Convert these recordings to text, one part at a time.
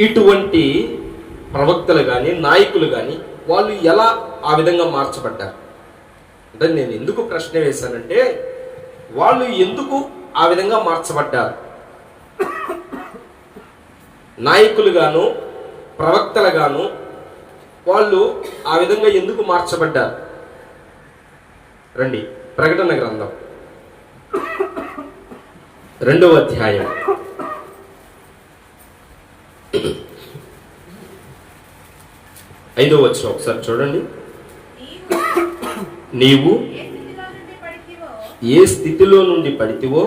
ఇటువంటి ప్రవక్తలు కానీ నాయకులు కానీ వాళ్ళు ఎలా ఆ విధంగా మార్చబడ్డారు? అంటే నేను ఎందుకు ప్రశ్న వేశానంటే వాళ్ళు ఎందుకు ఆ విధంగా మార్చబడ్డారు? నాయకులుగాను ప్రవక్తలుగాను వాళ్ళు ఆ విధంగా ఎందుకు మార్చబడ్డారు? రండి ప్రకటన గ్రంథం. రెండవ అధ్యాయం. ఐదో వచ్చిన ఒకసారి చూడండి. నీవు ఏ స్థితిలో నుండి పడితివో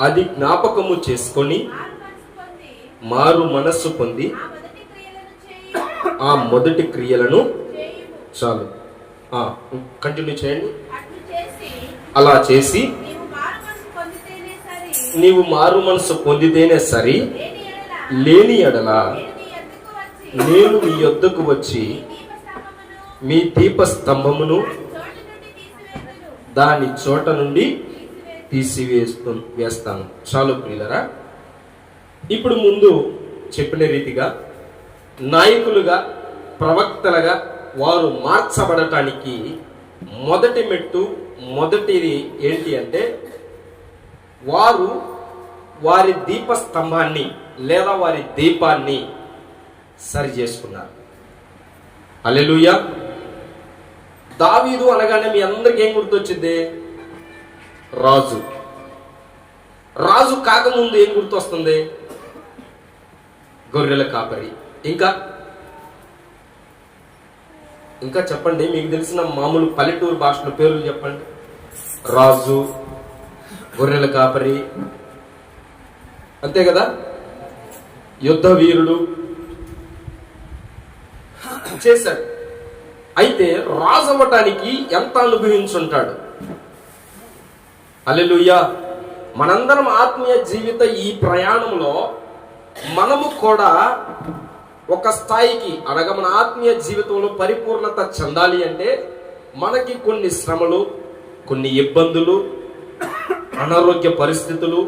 అది జ్ఞాపకము చేసుకొని మారు మనసు పొంది మారు మనస్సు పొంది ఆ మొదటి క్రియలను చాలు. కంటిన్యూ చేయండి. అలా చేసి నీవు మారు మనసు పొందితేనే సరి. లేని ఎడల నేను మీ యొద్దకు వచ్చి మీ దీపస్తంభమును దాని చోట నుండి దాని చోట నుండి తీసివేస్తు వేస్తాను. చాలు ప్రియులరా ఇప్పుడు ముందు చెప్పిన రీతిగా నాయకులుగా ప్రవక్తలుగా వారు మార్చబడటానికి మొదటి మెట్టు మొదటిది ఏంటి అంటే వారు వారి దీపస్తంభాన్ని లేదా వారి దీపాన్ని సరి చేసుకున్నారు. అల్లెలుయ దావీదు అనగానే మీ అందరికి ఏం గుర్తొచ్చింది? రాజు. రాజు కాకముందు ఏం గుర్తొస్తుంది? గొర్రెల కాపరి. ఇంకా? ఇంకా చెప్పండి మీకు తెలిసిన మామూలు పల్లెటూరు భాషలో పేర్లు చెప్పండి. రాజు గొర్రెల కాపరి అంతే కదా? యుద్ధ వీరుడు. చేశాడు. అయితే రాజు అవ్వటానికి ఎంత అనుభవించుంటాడు? అల్లెలుయ్యా మనందరం ఆత్మీయ జీవిత ఈ ప్రయాణంలో మనము కూడా ఒక స్థాయికి అనగా మన ఆత్మీయ జీవితంలో పరిపూర్ణత చెందాలి అంటే మనకి కొన్ని శ్రమలు కొన్ని ఇబ్బందులు అనారోగ్య పరిస్థితులు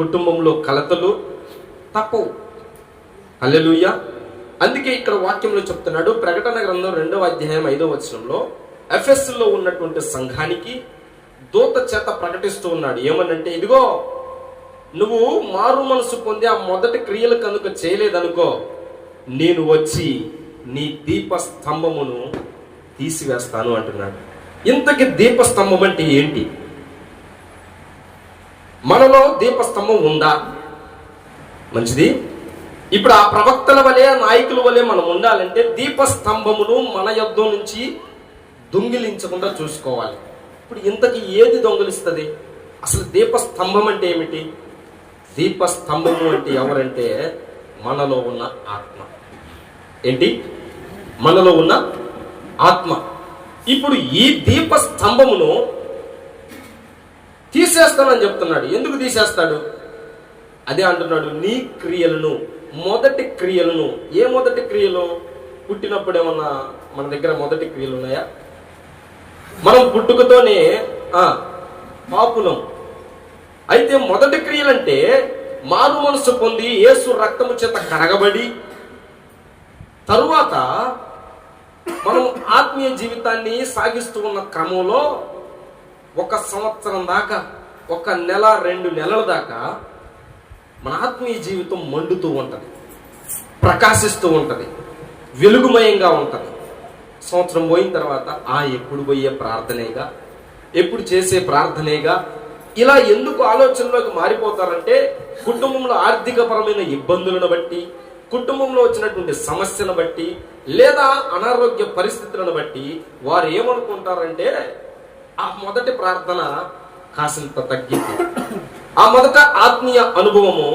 కుటుంబంలో కలతలు తప్పవు అల్లెలుయ్య అందుకే ఇక్కడ వాక్యంలో చెప్తున్నాడు ప్రకటన గ్రంథం రెండవ అధ్యాయం ఐదవ వచనంలో ఎఫ్ఎస్లో ఉన్నటువంటి సంఘానికి దూత చేత ప్రకటిస్తూ ఉన్నాడు. ఏమనంటే ఇదిగో నువ్వు మారు మనసు పొంది ఆ మొదటి క్రియలు కనుక చేయలేదనుకో నేను వచ్చి నీ దీప స్తంభమును తీసివేస్తాను అంటున్నాడు. ఇంతకి దీపస్తంభం అంటే ఏంటి? మనలో దీపస్తంభం ఉందా? మంచిది. ఇప్పుడు ఆ ప్రవక్తల వలె నాయకుల వలె మనం ఉండాలంటే దీపస్తంభమును మన యుద్ధం నుంచి దొంగిలించకుండా చూసుకోవాలి. ఇప్పుడు ఇంతకి ఏది దొంగిలిస్తుంది? అసలు దీపస్తంభం అంటే ఏమిటి? దీపస్తంభము అంటే ఎవరంటే మనలో ఉన్న ఆత్మ. ఏంటి? మనలో ఉన్న ఆత్మ. ఇప్పుడు ఈ దీపస్తంభమును తీసేస్తానని చెప్తున్నాడు. ఎందుకు తీసేస్తాడు? అదే అంటున్నాడు నీ క్రియలను మొదటి క్రియలను. ఏ మొదటి క్రియలు? పుట్టినప్పుడు ఏమన్నా మన దగ్గర మొదటి క్రియలు ఉన్నాయా? మనం పుట్టుకతోనే పాపులం. అయితే మొదటి క్రియలంటే మారు మనసు పొంది యేసు రక్తము చేత కడగబడి తరువాత మనం ఆత్మీయ జీవితాన్ని సాగిస్తూ ఉన్న క్రమంలో ఒక సంవత్సరం దాకా ఒక నెల రెండు నెలల దాకా మన ఆత్మీయ జీవితం మండుతూ ఉంటుంది. ప్రకాశిస్తూ ఉంటుంది. వెలుగుమయంగా ఉంటుంది. సంవత్సరం పోయిన తర్వాత ఆ ఎప్పుడు పోయే ప్రార్థనేగా ఎప్పుడు చేసే ప్రార్థనేగా ఇలా ఎందుకు ఆలోచనలోకి మారిపోతారంటే కుటుంబంలో ఆర్థికపరమైన ఇబ్బందులను బట్టి కుటుంబంలో వచ్చినటువంటి సమస్యను బట్టి లేదా అనారోగ్య పరిస్థితులను బట్టి వారు ఏమనుకుంటారంటే ఆ మొదటి ప్రార్థన కాసింత తగ్గింది ఆ మొదట ఆత్మీయ అనుభవము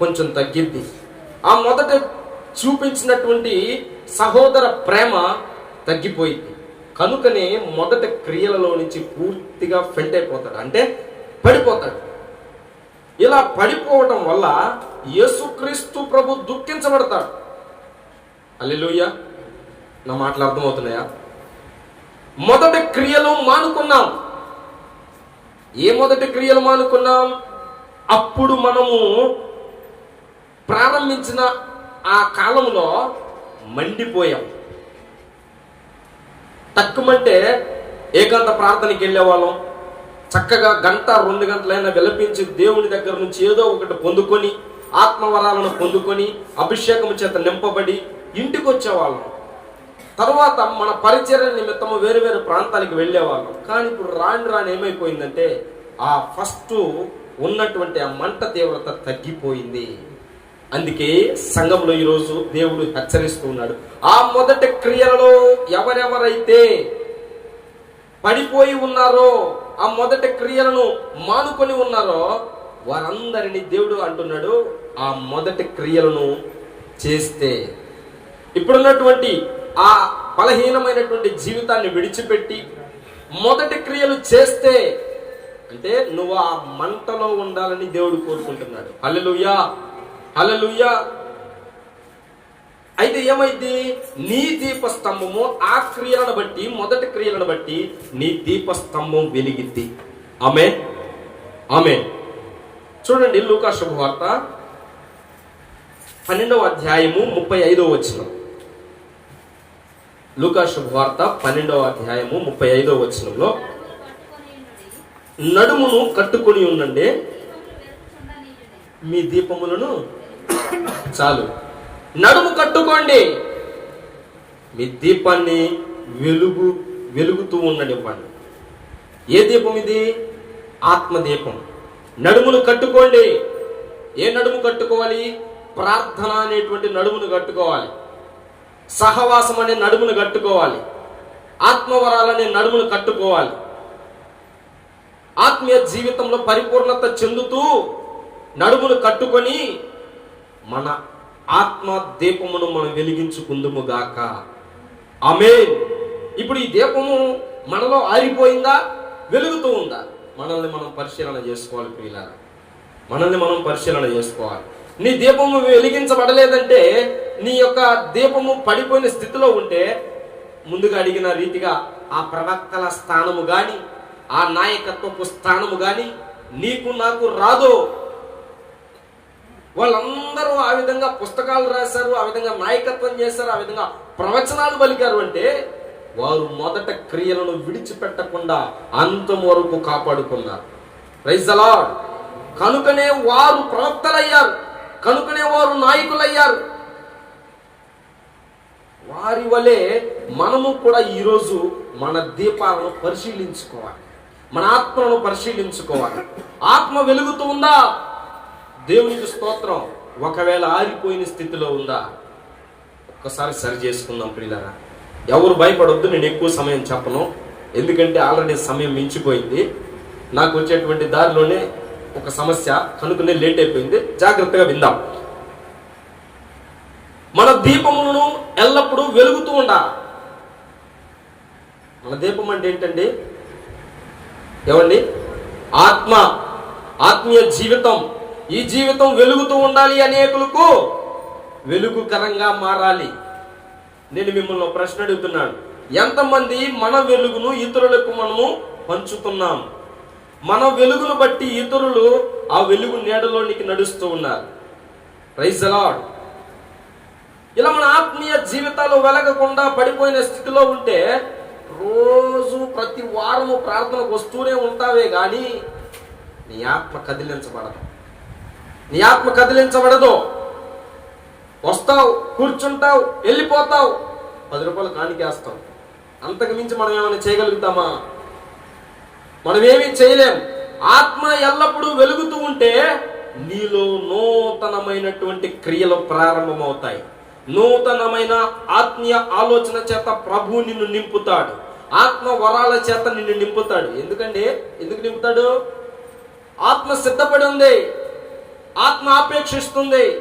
కొంచెం తగ్గిద్ది. ఆ మొదట చూపించినటువంటి సహోదర ప్రేమ తగ్గిపోయింది. కనుకనే మొదట క్రియలలో నుంచి పూర్తిగా ఫెంట్ అయిపోతాడు అంటే పడిపోతాడు. ఇలా పడిపోవటం వల్ల యేసుక్రీస్తు ప్రభు దుఃఖించబడతాడు. అల్లెలుయ్య నా మాటలు అర్థమవుతున్నాయా? మొదటి క్రియలు మానుకున్నాం. ఏ మొదటి క్రియలు మానుకున్నాం? అప్పుడు మనము ప్రారంభించిన ఆ కాలంలో మండిపోయాం. తక్కువంటే ఏకాంత ప్రార్థనకి వెళ్ళేవాళ్ళం. చక్కగా గంట రెండు గంటలైనా విలపించి దేవుని దగ్గర నుంచి ఏదో ఒకటి పొందుకొని ఆత్మవరాలను పొందుకొని అభిషేకం చేత నింపబడి ఇంటికి వచ్చేవాళ్ళం తర్వాత మన పరిచర్య నిమిత్తము వేరు వేరు ప్రాంతాలకు వెళ్ళేవాళ్ళం. కానీ ఇప్పుడు రాని రాని ఏమైపోయిందంటే ఆ ఫస్ట్ ఉన్నటువంటి ఆ మంట తీవ్రత తగ్గిపోయింది. అందుకే సంఘంలో ఈరోజు దేవుడు హెచ్చరిస్తూ ఉన్నాడు. ఆ మొదటి క్రియలలో ఎవరెవరైతే పడిపోయి ఉన్నారో ఆ మొదటి క్రియలను మానుకొని ఉన్నారో వారందరినీ దేవుడు అంటున్నాడు ఆ మొదటి క్రియలను చేస్తే. ఇప్పుడున్నటువంటి ఆ బలహీనమైనటువంటి జీవితాన్ని విడిచిపెట్టి మొదటి క్రియలు చేస్తే అంటే నువ్వు ఆ మంటలో ఉండాలని దేవుడు కోరుకుంటున్నాడు. హల్లెలూయా హల్లెలూయా. అయితే ఏమైంది? నీ దీపస్తంభము ఆ క్రియలను బట్టి మొదటి క్రియలను బట్టి నీ దీపస్తంభం వెలిగింది. ఆమె ఆమె చూడండి లూకా శుభవార్త పన్నెండవ అధ్యాయము ముప్పై ఐదవ వచ్చినాం లూకా వార్త పన్నెండవ అధ్యాయము ముప్పై ఐదవ వచనంలో నడుమును కట్టుకొని ఉండండి మీ దీపములను చాలు. నడుము కట్టుకోండి మీ దీపాన్ని వెలుగు వెలుగుతూ ఉండనివ్వండి. ఏ దీపం ఇది? ఆత్మదీపం. నడుమును కట్టుకోండి. ఏ నడుము కట్టుకోవాలి? ప్రార్థన అనేటువంటి నడుమును కట్టుకోవాలి. సహవాసం అనే నడుమును కట్టుకోవాలి. ఆత్మవరాలనే నడుమును కట్టుకోవాలి. ఆత్మీయ జీవితంలో పరిపూర్ణత చెందుతూ నడుమును కట్టుకొని మన ఆత్మ దీపమును మనం వెలిగించుకుందుము గాక ఆమె ఇప్పుడు ఈ దీపము మనలో ఆరిపోయిందా? వెలుగుతూ ఉందా? మనల్ని మనం పరిశీలన చేసుకోవాలి పిల్లల మనల్ని మనం పరిశీలన చేసుకోవాలి. నీ దీపము వెలిగించబడలేదంటే నీ యొక్క దీపము పడిపోయిన స్థితిలో ఉంటే ముందుగా అడిగిన రీతిగా ఆ ప్రవక్తల స్థానము గాని ఆ నాయకత్వపు స్థానము గాని నీకు నాకు రాదు. వాళ్ళందరూ ఆ విధంగా పుస్తకాలు రాశారు ఆ విధంగా నాయకత్వం చేశారు ఆ విధంగా ప్రవచనాలు పలికారు అంటే వారు మొదట క్రియలను విడిచిపెట్టకుండా అంతం వరకు కాపాడుకున్నారు. రైజ్ అలాడ్ కనుకనే వారు ప్రవక్తలయ్యారు. కనుకనే వారు నాయకులయ్యారు. వారి వలె మనము కూడా ఈరోజు మన దీపాలను పరిశీలించుకోవాలి. మన ఆత్మలను పరిశీలించుకోవాలి. ఆత్మ వెలుగుతూ ఉందా? దేవునికి స్తోత్రం. ఒకవేళ ఆరిపోయిన స్థితిలో ఉందా? ఒక్కసారి సరి చేసుకుందాం పిల్లరా ఎవరు భయపడొద్దు నేను ఎక్కువ సమయం చెప్పను. ఎందుకంటే ఆల్రెడీ సమయం మించిపోయింది. నాకు వచ్చేటువంటి దారిలోనే ఒక సమస్య కనుకనే లేట్ అయిపోయింది. జాగ్రత్తగా విందాం. మన దీపములను ఎల్లప్పుడూ వెలుగుతూ ఉండాలి మన దీపం అంటే ఏంటండి? ఏమండి? ఆత్మ ఆత్మీయ జీవితం. ఈ జీవితం వెలుగుతూ ఉండాలి అనేకులకు వెలుగుకరంగా మారాలి. నేను మిమ్మల్ని ప్రశ్న అడుగుతున్నాను. ఎంతమంది మన వెలుగును ఇతరులకు మనము పంచుతున్నాం? మన వెలుగును బట్టి ఇతరులు ఆ వెలుగు నీడలోనికి నడుస్తూ ఉన్నారు. రైజ్ అలాడ్ ఇలా మన ఆత్మీయ జీవితాలు వెలగకుండా పడిపోయిన స్థితిలో ఉంటే రోజు ప్రతి వారము ప్రార్థనకు వస్తూనే ఉంటావే కానీ నీ ఆత్మ కదిలించబడదు. నీ ఆత్మ కదిలించబడదు. వస్తావు కూర్చుంటావు వెళ్ళిపోతావు పది రూపాయలు కానికేస్తావు. అంతకు మించి మనం ఏమైనా చేయగలుగుతామా? మనం ఏమీ చేయలేం. ఆత్మ ఎల్లప్పుడూ వెలుగుతూ ఉంటే నీలో నూతనమైనటువంటి క్రియలు ప్రారంభమవుతాయి. నూతనమైన ఆత్మీయ ఆలోచన చేత ప్రభు నిన్ను నింపుతాడు. ఆత్మ వరాల చేత నిన్ను నింపుతాడు. ఎందుకంటే ఎందుకు నింపుతాడు? ఆత్మ సిద్ధపడి ఉంది. ఆత్మ ఆపేక్షిస్తుంది.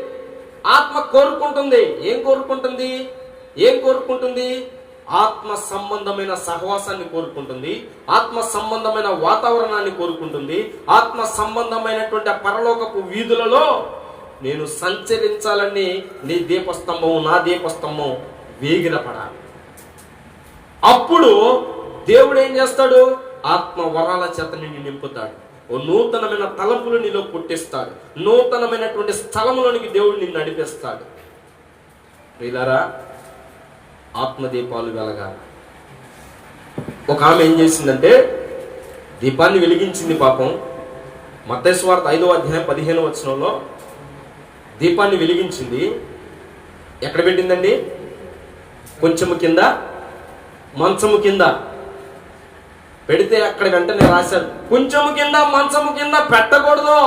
ఆత్మ కోరుకుంటుంది. ఏం కోరుకుంటుంది? ఏం కోరుకుంటుంది? ఆత్మ సంబంధమైన సహవాసాన్ని కోరుకుంటుంది ఆత్మ సంబంధమైన వాతావరణాన్ని కోరుకుంటుంది ఆత్మ సంబంధమైనటువంటి పరలోకపు వీధులలో నేను సంచరించాలని నీ దీపస్తంభం నా దీపస్తంభం వేగిరపడాలి. అప్పుడు దేవుడు ఏం చేస్తాడు? ఆత్మ వరాల చేత నిన్ను నింపుతాడు. ఓ నూతనమైన తలంపులు నీలో పుట్టిస్తాడు. నూతనమైనటువంటి స్థలంలోనికి దేవుడు నిన్ను నడిపిస్తాడు. ప్రియులారా ఆత్మదీపాలు వెలగాలి. ఒక ఆమె ఏం చేసిందంటే దీపాన్ని వెలిగించింది పాపం. మతేశ్వార్త ఐదో అధ్యాయం పదిహేను వచనంలో దీపాన్ని వెలిగించింది. ఎక్కడ పెట్టిందండి? కొంచెము కింద మంచము కింద. పెడితే అక్కడ వెంటనే రాశారు కొంచెము కింద మంచము కింద పెట్టకూడదు.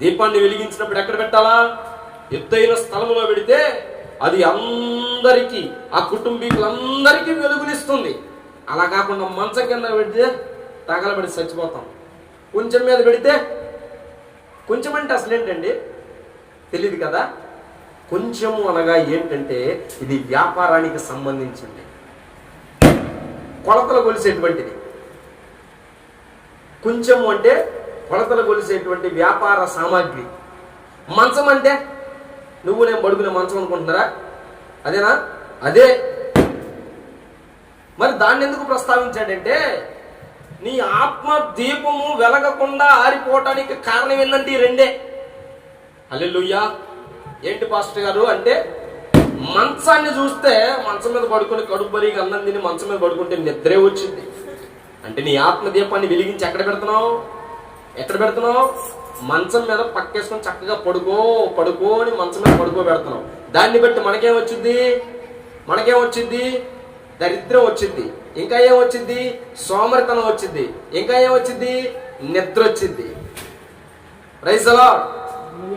దీపాన్ని వెలిగించినప్పుడు ఎక్కడ పెట్టాలా? ఎత్తైన స్థలంలో పెడితే అది అందరికీ ఆ కుటుంబీకులందరికీ వెలుగునిస్తుంది. అలా కాకుండా మంచం కింద పెడితే తగలబడి చచ్చిపోతాం. కొంచెం మీద పెడితే కొంచెం అంటే అసలు ఏంటండి? తెలియదు కదా? కొంచెము అనగా ఏంటంటే ఇది వ్యాపారానికి సంబంధించింది. కొలతలు కొలిసేటువంటిది. కొంచెము అంటే కొలతలు కొలిసేటువంటి వ్యాపార సామాగ్రి. మంచం అంటే నువ్వు నేను పడుకునే మంచం అనుకుంటున్నారా? అదేనా? అదే. మరి దాన్ని ఎందుకు ప్రస్తావించాడంటే నీ ఆత్మ దీపము వెలగకుండా ఆరిపోవటానికి కారణం ఏంటంటే ఈ రెండే. అల్లెలుయ్యా ఏంటి పాస్టర్ గారు? అంటే మంచాన్ని చూస్తే మంచం మీద పడుకుని కడుపు బరిగా అన్నం తిని మంచం మీద పడుకుంటే నిద్రే వచ్చింది. అంటే నీ ఆత్మ దీపాన్ని వెలిగించి ఎక్కడ పెడుతున్నావు? ఎక్కడ పెడుతున్నావు? మంచం మీద పక్కేసుకొని చక్కగా పడుకో పడుకోని మంచం మీద పడుకో పెడుతున్నావు దాన్ని బట్టి మనకేం వచ్చింది మనకేం వచ్చింది దరిద్రం వచ్చింది ఇంకా ఏం వచ్చింది సోమరితనం వచ్చింది ఇంకా ఏం వచ్చింది నిద్ర వచ్చింది రైస్ అలా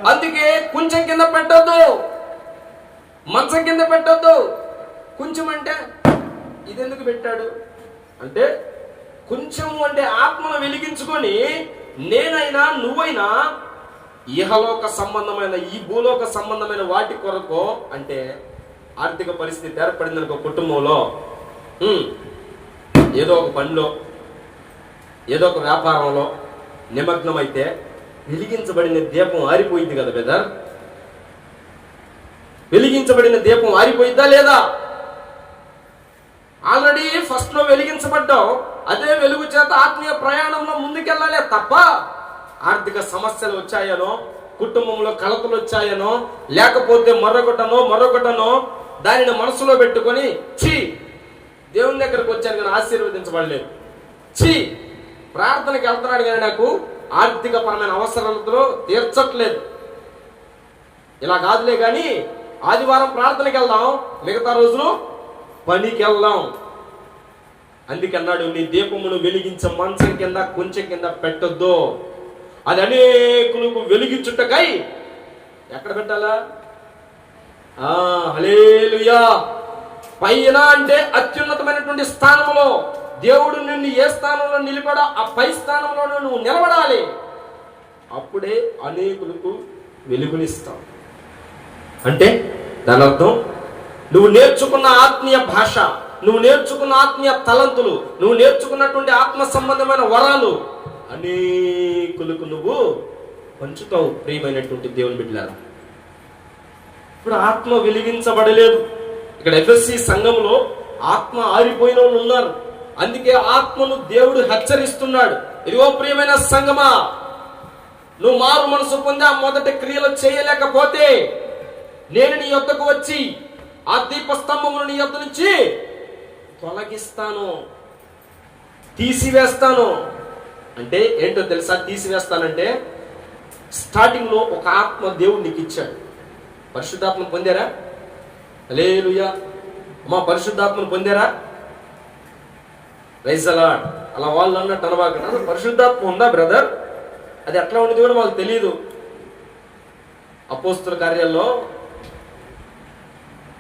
అందుకే కొంచెం కింద పెట్టొద్దు. మంచం కింద పెట్టొద్దు. కొంచెం అంటే ఇది ఎందుకు పెట్టాడు? అంటే కొంచెం అంటే ఆత్మను వెలిగించుకొని నేనైనా నువ్వైనా ఇహలోక సంబంధమైన ఈ భూలోక సంబంధమైన వాటి కొరకు అంటే ఆర్థిక పరిస్థితి ఏర్పడింది ఒక కుటుంబంలో ఏదో ఒక పనిలో ఏదో ఒక వ్యాపారంలో నిమగ్నమైతే వెలిగించబడిన దీపం ఆరిపోయింది కదా బెదర్ వెలిగించబడిన దీపం ఆరిపోయిద్దా లేదా? ఆల్రెడీ ఫస్ట్లో వెలిగించబడ్డావు అదే వెలుగు చేత ఆత్మీయ ప్రయాణంలో ముందుకెళ్ళాలే తప్ప ఆర్థిక సమస్యలు వచ్చాయనో కుటుంబంలో కలతలు వచ్చాయనో లేకపోతే మరొకటనో మరొకటనో దానిని మనసులో పెట్టుకొని ఛీ! దేవుని దగ్గరకు వచ్చాను కానీ ఆశీర్వదించబడలేదు. ఛీ! ప్రార్థనకి వెళ్తున్నాడు కానీ నాకు ఆర్థిక పరమైన అవసరాలతో తీర్చట్లేదు. ఇలా కాదులే కానీ ఆదివారం ప్రార్థనకి వెళ్దాం మిగతా రోజులు పనికి వెళ్దాం అందుకే అన్నాడు నీ దీపమును వెలిగించే మంచం కింద కొంచెం కింద పెట్టొద్దు. అది అనేకులకు వెలిగించుటకై ఎక్కడ పెట్టాలా? ఆ హల్లెలూయా. పైన అంటే అత్యున్నతమైనటువంటి స్థానంలో దేవుడు నిన్ను ఏ స్థానంలో నిలబడో ఆ పై స్థానంలో నువ్వు నిలబడాలి. అప్పుడే అనేకులకు వెలుగునిస్తావు అంటే దాని అర్థం నువ్వు నేర్చుకున్న ఆత్మీయ భాష నువ్వు నేర్చుకున్న ఆత్మీయ తలంతులు నువ్వు నేర్చుకున్నటువంటి ఆత్మ సంబంధమైన వరాలు అనేకులకు నువ్వు పంచుతావు ప్రియమైనటువంటి దేవుని బిడ్డలారా. ఇప్పుడు ఆత్మ వెలిగించబడలేదు. ఇక్కడ ఎఫ్ఎస్సి సంఘంలో ఆత్మ ఆరిపోయిన వాళ్ళు ఉన్నారు. అందుకే ఆత్మను దేవుడు హెచ్చరిస్తున్నాడు. ఇదిగో ప్రియమైన సంగమా నువ్వు మారు మనసు పొంది ఆ మొదటి క్రియలు చేయలేకపోతే నేను నీ యొద్దకు వచ్చి ఆ దీపస్తంభమును నీ యొద్ద నుంచి తొలగిస్తాను తీసివేస్తాను. అంటే ఏంటో తెలుసా? తీసివేస్తానంటే స్టార్టింగ్లో ఒక ఆత్మ దేవుడు నీకు ఇచ్చాడు. పరిశుద్ధాత్మను పొందారా? లేలుయా అమ్మా పరిశుద్ధాత్మను పొందారా? రైజ్ అలా అలా వాళ్ళు అన్నట్టు అనబాక పరిశుద్ధాత్మ ఉందా బ్రదర్ అది ఎట్లా ఉండేది కూడా మాకు తెలియదు అపోస్తుల కార్యాల్లో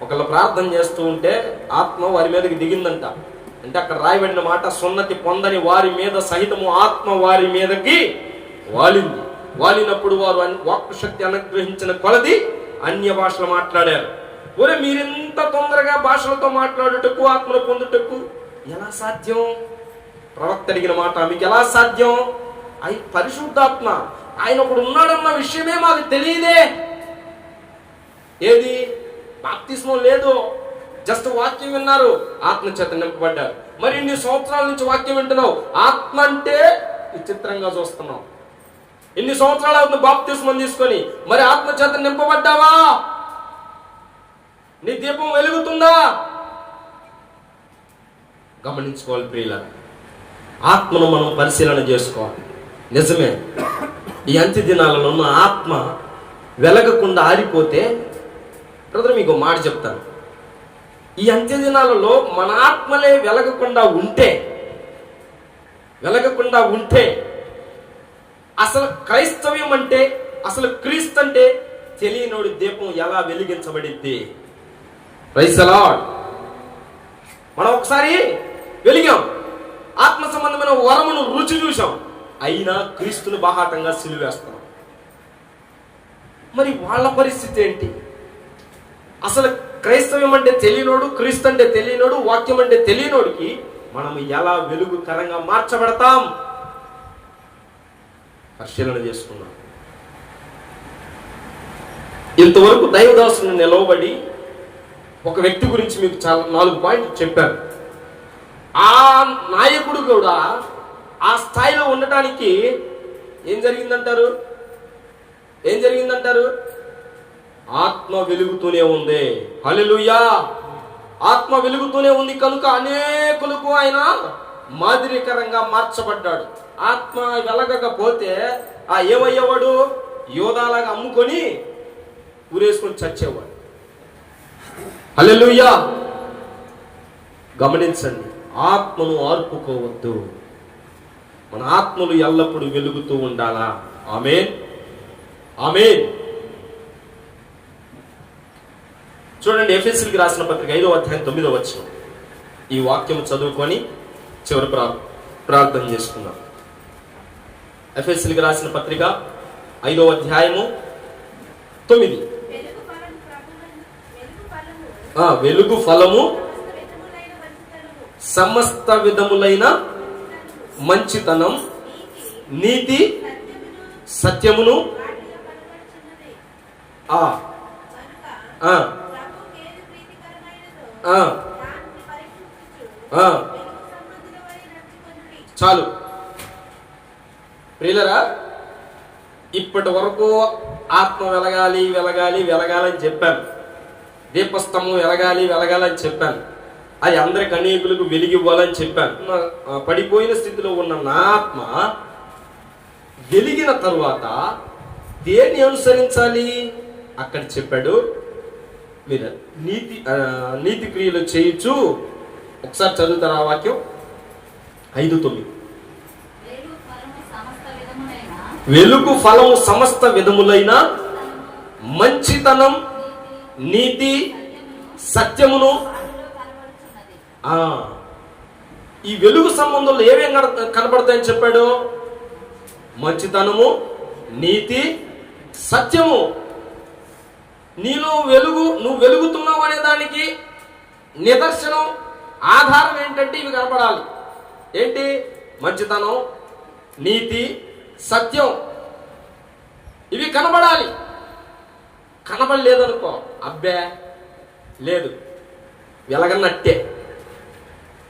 ఒకళ్ళు ప్రార్థన చేస్తూ ఉంటే ఆత్మ వారి మీదకి దిగిందంట. అంటే అక్కడ రాయబడిన మాట సున్నతి పొందని వారి మీద సహితము ఆత్మ వారి మీదకి వాలింది. వాలినప్పుడు వారు అన్- వాక్కు శక్తి అనుగ్రహించిన కొలది అన్య భాషలు మాట్లాడారు. ఒరే మీరింత తొందరగా భాషలతో మాట్లాడుటకు ఆత్మను పొందుటకు ఎలా సాధ్యం? ప్రవక్త అడిగిన మాట మీకు ఎలా సాధ్యం? అయి పరిశుద్ధాత్మ ఆయన ఒకడు ఉన్నాడన్న విషయమే మాకు తెలియదే. ఏది? బాప్తిస్మం లేదు. జస్ట్ వాక్యం విన్నారు ఆత్మ చేత నింపబడ్డారు. మరి ఇన్ని సంవత్సరాల నుంచి వాక్యం వింటున్నావు? ఆత్మ అంటే విచిత్రంగా చూస్తున్నావు. ఇన్ని సంవత్సరాలు అవుతుంది బాప్తిస్మం తీసుకొని? మరి ఆత్మ చేత నింపబడ్డావా? నీ దీపం వెలుగుతుందా? గమనించుకోవాలి ప్రియుల ఆత్మను మనం పరిశీలన చేసుకోవాలి. నిజమే. ఈ అంత్య దినాలలో ఉన్న ఆత్మ వెలగకుండా ఆరిపోతే బ్రదర్ మీకు మాట చెప్తాను. ఈ అంత్య దినాలలో మన ఆత్మలే వెలగకుండా ఉంటే వెలగకుండా ఉంటే అసలు క్రైస్తవ్యం అంటే అసలు క్రీస్తు అంటే తెలియనోడి దీపం ఎలా వెలిగించబడిద్ది రైసలాడ్ మనం ఒకసారి వెలిగాం. ఆత్మ సంబంధమైన వరమును రుచి చూసాం అయినా క్రీస్తుని బాహాటంగా సిలివేస్తున్నాం. మరి వాళ్ళ పరిస్థితి ఏంటి? అసలు క్రైస్తవ్యం అంటే తెలియనోడు క్రీస్తు అంటే తెలియనోడు వాక్యం అంటే తెలియనోడికి మనం ఎలా వెలుగు తరంగా మార్చబడతాం? పరిశీలన చేసుకున్నాం ఇంతవరకు దైవదాసుని నిలవబడి ఒక వ్యక్తి గురించి మీకు చాలా నాలుగు పాయింట్లు చెప్పారు ఆ నాయకుడు కూడా ఆ స్థాయిలో ఉండటానికి ఏం జరిగిందంటారు? ఏం జరిగిందంటారు? ఆత్మ వెలుగుతూనే ఉంది. హలెలుయా ఆత్మ వెలుగుతూనే ఉంది కనుక అనేకులకు ఆయన మాదిరికరంగా మార్చబడ్డాడు. ఆత్మ వెలగకపోతే ఆ ఏమయ్యేవాడు యోధాలాగా అమ్ముకొని ఊరేసుకొని చచ్చేవాడు. హలెలుయ్యా గమనించండి ఆత్మను ఆర్పుకోవద్దు. మన ఆత్మలు ఎల్లప్పుడూ వెలుగుతూ ఉండాలా? ఆమెన్. ఆమెన్. చూడండి ఎఫ్ఎస్సీకి రాసిన పత్రిక ఐదో అధ్యాయం తొమ్మిదో వచ్చిన ఈ వాక్యం చదువుకొని చివరి ప్రా ప్రార్థన చేసుకుందాం. ఎఫ్ఎస్సీకి రాసిన పత్రిక ఐదో అధ్యాయము తొమ్మిది. వెలుగు ఫలము సమస్త విధములైన మంచితనం నీతి సత్యమును ఆ చాలు. ప్రియులరా ఇప్పటి వరకు ఆత్మ వెలగాలి వెలగాలి వెలగాలని చెప్పాను. దీపస్తంభం వెలగాలి వెలగాలని చెప్పాను. అది అందరికి అనేకులకు వెలిగివ్వాలని చెప్పాను. పడిపోయిన స్థితిలో ఉన్న నా ఆత్మ వెలిగిన తరువాత దేన్ని అనుసరించాలి? అక్కడ చెప్పాడు మీరు నీతి నీతి క్రియలు చేయొచ్చు ఒకసారి చదువుతారా ఆ వాక్యం. ఐదు తొమ్మిది. వెలుగు ఫలము సమస్త విధములైన మంచితనం నీతి సత్యమును ఈ వెలుగు సంబంధంలో ఏమేం కన- కనబడతాయని చెప్పాడు? మంచితనము నీతి సత్యము. నీలో వెలుగు నువ్వు వెలుగుతున్నావు అనే దానికి నిదర్శనం ఆధారం ఏంటంటే ఇవి కనపడాలి. ఏంటి? మంచితనం నీతి సత్యం. ఇవి కనబడాలి. కనబడలేదనుకో అబ్బే లేదు. వెలగనట్టే.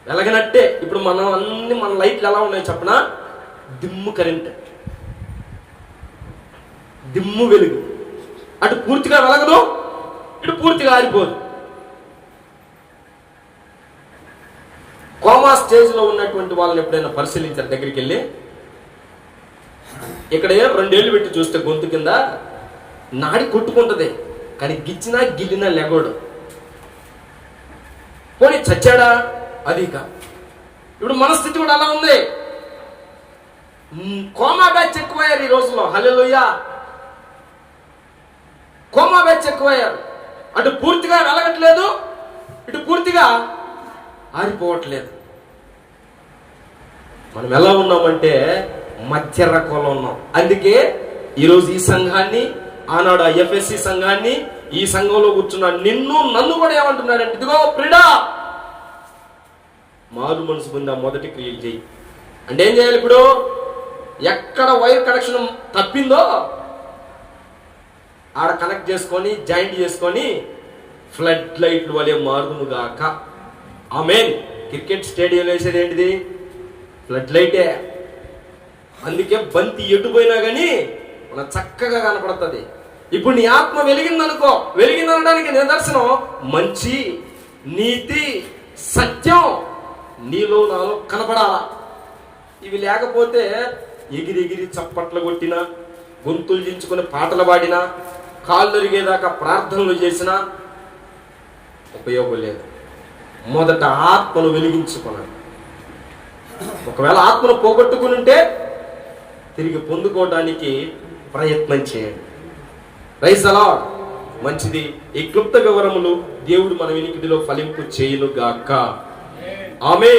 వెలగనట్టే. ఇప్పుడు మనం అన్ని మన లైట్లు ఎలా ఉన్నాయి చెప్పనా? దిమ్ము కరెంట్. దిమ్ము వెలుగు. అటు పూర్తిగా వెలగదు ఇటు పూర్తిగా ఆరిపోదు. కోమా స్టేజ్లో ఉన్నటువంటి వాళ్ళని ఎప్పుడైనా పరిశీలించారు దగ్గరికి వెళ్ళి? ఇక్కడ రెండేళ్ళు పెట్టి చూస్తే గొంతు కింద నాడి కొట్టుకుంటుంది కానీ గిచ్చినా గిల్లినా లెగోడు పోనీ చచ్చాడా? అది కా ఇప్పుడు మనస్థితి కూడా అలా ఉంది. కోమా బ్యాచ్ ఎక్కువయ్యారు ఈ రోజులో హల్లెలూయ. Coma batch ఎక్కువయ్యారు. అటు పూర్తిగా వెలగట్లేదు ఇటు పూర్తిగా ఆరిపోవట్లేదు. మనం ఎలా ఉన్నామంటే మధ్య రకంలో ఉన్నాం. అందుకే ఈరోజు ఈ సంఘాన్ని ఆనాడు ఎఫ్ఎస్సి సంఘాన్ని ఈ సంఘంలో కూర్చున్న నిన్ను నన్ను కూడా ఏమంటున్నారంటే ఇదిగో ప్రిడా! మారు మనసు పొంది ఆ మొదటి క్రియలు చేయి. అంటే ఏం చేయాలి ఇప్పుడు? ఎక్కడ వైర్ కనెక్షన్ తప్పిందో ఆడ కనెక్ట్ చేసుకొని జాయింట్ చేసుకొని ఫ్లడ్ లైట్లు వలె మారుదును ఆ ఆమెన్ క్రికెట్ స్టేడియంలో వేసేది ఏంటిది? ఫ్లడ్ లైటే అందుకే బంతి ఎటుపోయినా కానీ మన చక్కగా కనపడుతుంది. ఇప్పుడు నీ ఆత్మ వెలిగిందనుకో వెలిగిందనడానికి నిదర్శనం మంచి నీతి సత్యం నీలో నాలో కనపడాలా? ఇవి లేకపోతే ఎగిరి ఎగిరి చప్పట్లు కొట్టినా గొంతులు దించుకొని పాటలు పాడినా కాళ్ళు ఎరిగేదాకా ప్రార్థనలు చేసినా ఉపయోగం లేదు. మొదట ఆత్మను వెలిగించుకున్నాను. ఒకవేళ ఆత్మను పోగొట్టుకుని ఉంటే తిరిగి పొందుకోవడానికి ప్రయత్నం చేయండి. రైస్ అలా మంచిది. ఈ క్లుప్త వివరములు దేవుడు మన వినికిడిలో ఫలింపు చేయును గాక ఆమె